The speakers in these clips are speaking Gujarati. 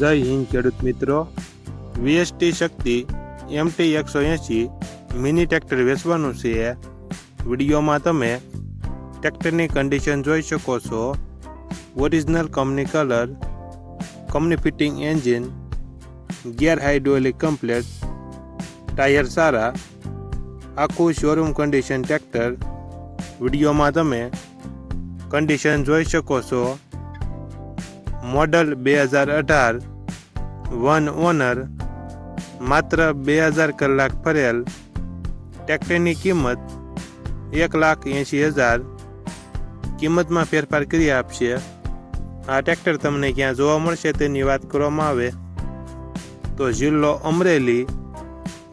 જય હિન્દ, ખેડૂત મિત્રો. વીએસટી શક્તિ એમટી એકસો એંસી મિની ટ્રેક્ટર વેચવાનું છે. વિડીયોમાં તમે ટ્રેક્ટરની કન્ડિશન જોઈ શકો છો. Original company colour company fitting engine gear hydraulic complete tyre સારા, આખું શોરૂમ કન્ડિશન ટ્રેક્ટર વિડીયોમાં તમે કન્ડિશન જોઈ શકો છો. મોડલ બે હજાર અઢાર, વન ઓનર, માત્ર બે હજાર કલાક ફરેલ ટ્રેક્ટરની કિંમત એક લાખ એંશી હજાર, કિંમતમાં ફેરફાર કરી આપશે. આ ટ્રેક્ટર તમને ક્યાં જોવા મળશે તેની વાત કરવામાં આવે. તો જિલ્લો અમરેલી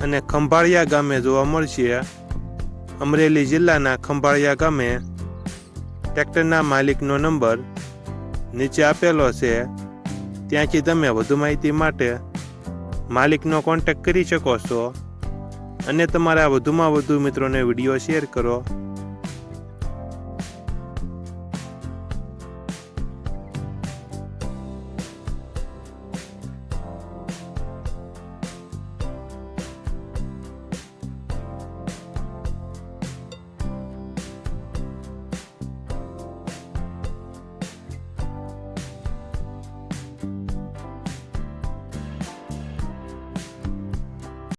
અને ખંભાળિયા ગામે જોવા મળશે. અમરેલી જિલ્લાના ખંભાળિયા ગામે ટ્રેક્ટરના માલિકનો નંબર નીચે આપેલો છે, ત્યાંથી તમે વધુ માહિતી માટે માલિકનો કોન્ટેક્ટ કરી શકો છો. અને તમારા વધુમાં વધુ મિત્રોને વીડિયો શેર કરો.